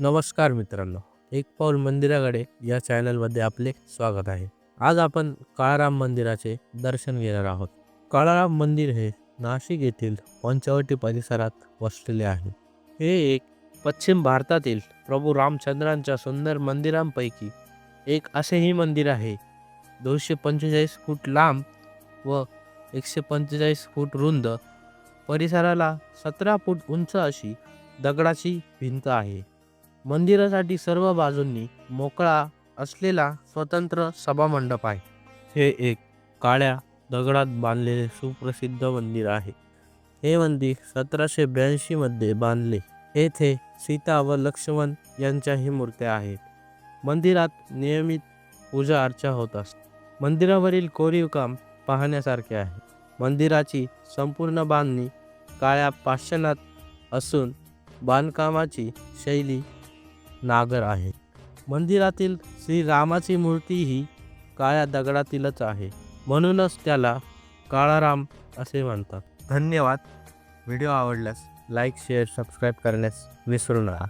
नमस्कार मित्रांनो एक पाऊल मंदिराकडे या चॅनलमध्ये आपले स्वागत आहे. आज आपण काळाराम मंदिराचे दर्शन घेणार आहोत. काळाराम मंदिर हे नाशिक येथील पंचवटी परिसरात वसलेले आहे. हे एक पश्चिम भारतातील प्रभू रामचंद्रांच्या सुंदर मंदिरांपैकी एक असेही मंदिर आहे. दोनशे पंचेचाळीस फूट लांब व एकशे पंचेचाळीस फूट रुंद परिसराला सतरा फूट उंच अशी दगडाची भिंत आहे. मंदिरासाठी सर्व बाजूंनी मोकळा असलेला स्वतंत्र सभामंडप आहे. हे एक काळ्या दगडात बांधलेले सुप्रसिद्ध मंदिर आहे. हे मंदिर सतराशे ब्याऐंशीमध्ये बांधले. येथे सीता व लक्ष्मण यांच्याही मूर्त्या आहेत. मंदिरात नियमित पूजा अर्चा होत असते. मंदिरावरील कोरीव काम पाहण्यासारखे आहे. मंदिराची संपूर्ण बांधणी काळ्या पाषाणात असून बांधकामाची शैली नागर आहे. मंदिरातील श्रीरामाची मूर्ती ही काळ्या दगडातीलच आहे. म्हणूनच त्याला काळाराम असे म्हणतात. धन्यवाद. व्हिडिओ आवडल्यास लाईक शेअर सबस्क्राईब करण्यास विसरू नका.